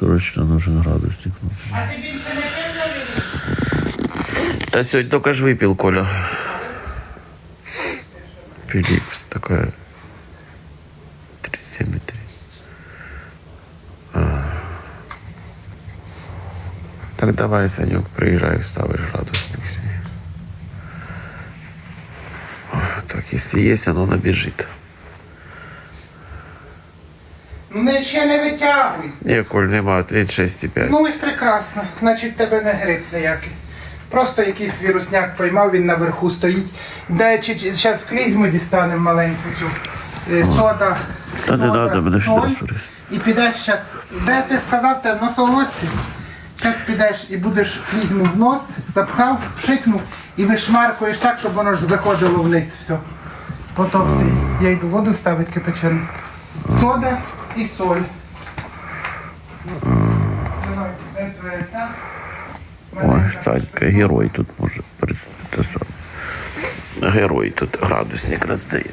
Срочно нужен градусник. А ти більше не пив Да сегодня только ж выпил, Коля. Филипс такая 37,3. А. Так давай, Санек, приезжай, вставишь градусник. О, Так, если есть, оно набежит. Ще не витягуй. Не, Коль, нема, 36,5. Ну ось прекрасно. Значить тебе не грип ніякий. Просто якийсь вірусняк поймав, він наверху стоїть. Де чи зараз клізму дістанемо маленьку цю. Е, Сода. Та не сода, надо, мене соль. всі розсури. І підеш зараз. Де ти сказав, ти в носолодці? Зараз підеш і будеш клізму в нос, запхав, пшикнув і вишмаркуєш так, щоб воно ж виходило вниз все. Потім ти- я йду воду ставити кипячену. Сода і соль. Ой. Санька, герой тут може представити сам. Герой тут градусник роздає.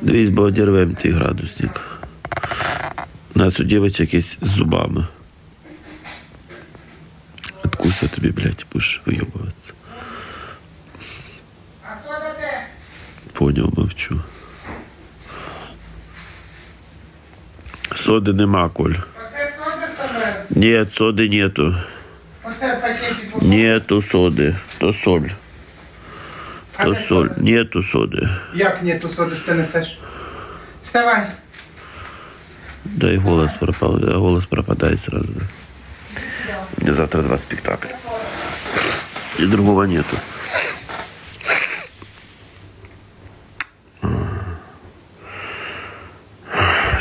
Дивись, бо одірвем цей градусник. Нас у дівчинок є з зубами. Откуся тобі, блядь, будеш вийобуватися. Поняв, мовчу. Соди нема, Коль. Оце сода саме? Ні, соди нету. Оце пакетик. Нету соди. То соль. А То де соль. сода? Нету соди. Як нету соди, що ти несеш? Вставай. Да и голос пропал, да, голос пропадает сразу. Да. У меня завтра два спектакля. И другого нету.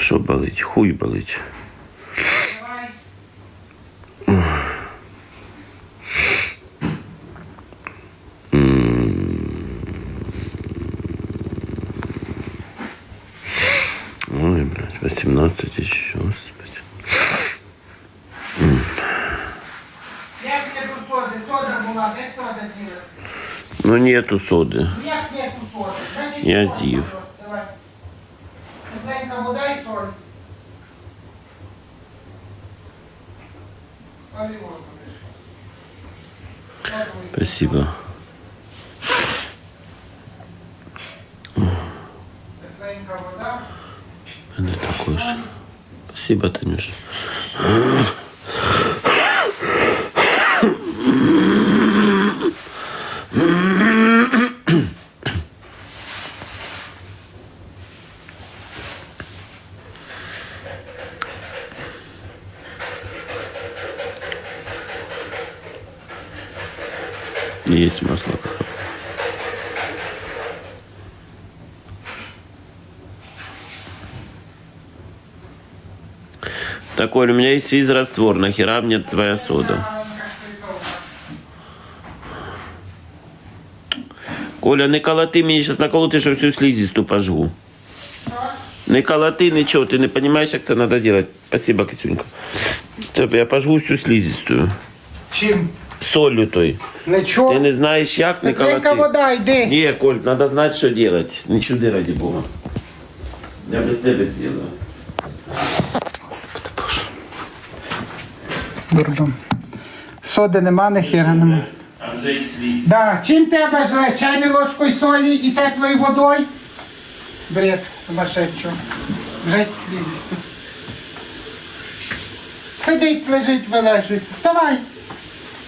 Що болить? Хуй болить. Давай. Ой, блядь, 18 еще, господи. Як нету соди? Сода була, де сода ділася? Ну нету соды. Як нету соди? Значить, Я соль Спасибо. Это такой же. Спасибо, Танюш. Mm-hmm. Есть масло. Так, Оль, у меня есть физраствор. Нахера мне твоя сода? Маленька шприцовка. Коля, не колоти мені зараз наколоти, що всю слизисту пожгу. Не колоти, нічого, ти не розумієш, як це треба робити. Спасибо, Кисюнька. Це я пожгу всю слизистую. Чим? Солью той. Нічого. Ти не знаєш, як не колоти. вода, йди. Ні, Коль, треба знати, що робити. Не чуди, раді Бога. Я без тебе зроблю. Господи Боже. Дурдом. Соди нема, нехера нема. А вже й слід. Да, чим тебе зле? Чайною ложкою солі і теплою водою? Бред сумасшедшого. Жить слізисто. Сидить, лежить, вилежується. Вставай.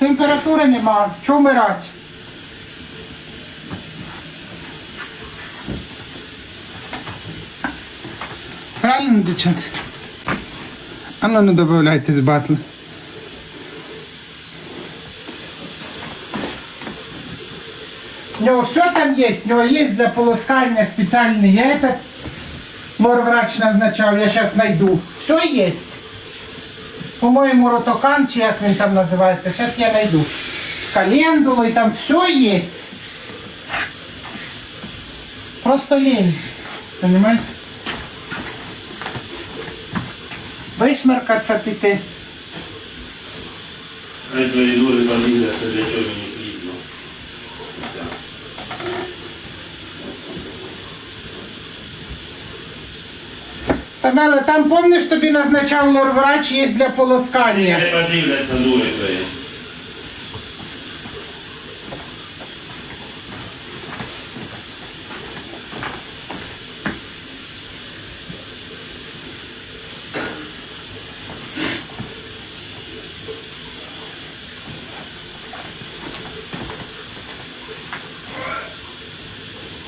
Температури нема. Чого вмирати? Правильно, дівчат? А ну не додавайте з батли. У него все там есть, у него есть для полоскания специальный этот. Морврач назначал, я сейчас найду. Все есть. По-моему, ротокан, чи як він там називається, сейчас я найду. С календулой, там все есть. Просто лень. Понимаєте? Вишмаркаться піти. Хай твої дури це для чого мені Самела, там помниш, тобі назначав лор-врач, є для полоскання. Не подивляться дури твої.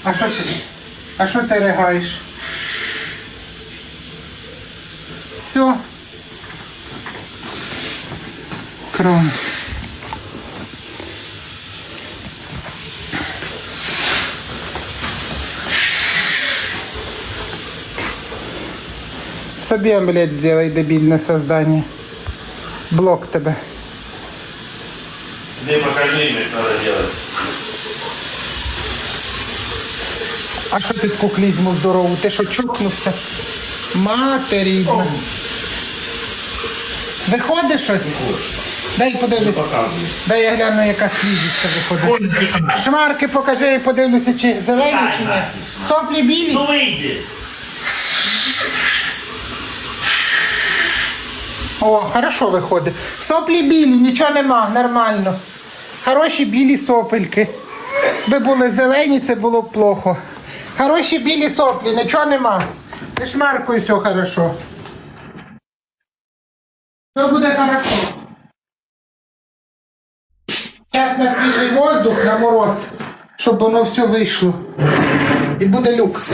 А що ти? А що ти ригаєш? Все. Кром. Собі омлет сделай, дебільне создание. Блок тебе. Де покажи, як треба робити. А що ти таку клізму здорову? Ти що чокнувся? Мати рідна. Виходить щось? Дай подивлюся. Дай я гляну, яка слізіська виходить. Шмарки покажи і подивлюся, чи зелені, чи ні. Соплі білі. Ну вийди. О, хорошо виходить. Соплі білі, нічого нема, нормально. Хороші білі сопельки. Би були зелені, це було б плохо. Хороші білі соплі, нічого нема. Вишмаркою все хорошо. Все буде хорошо. Зараз на свіжий воздух, на мороз, щоб воно все вийшло. І буде люкс.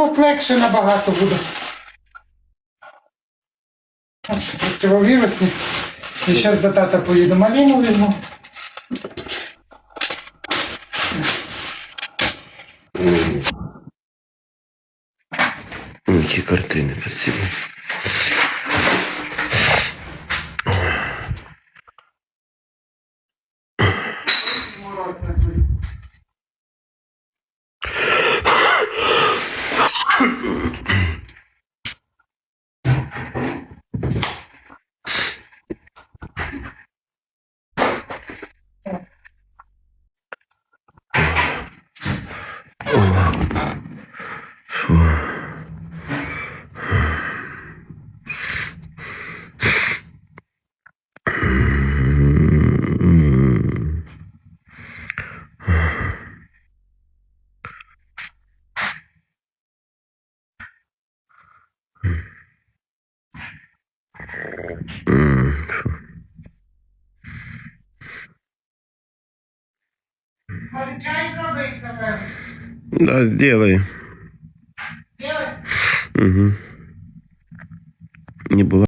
Ну, от легше набагато буде. Противовірусні. І зараз до тата поїду малину візьму. Ці картини, спасибо. Чай? Да, сделай. Делать? Угу. Не было.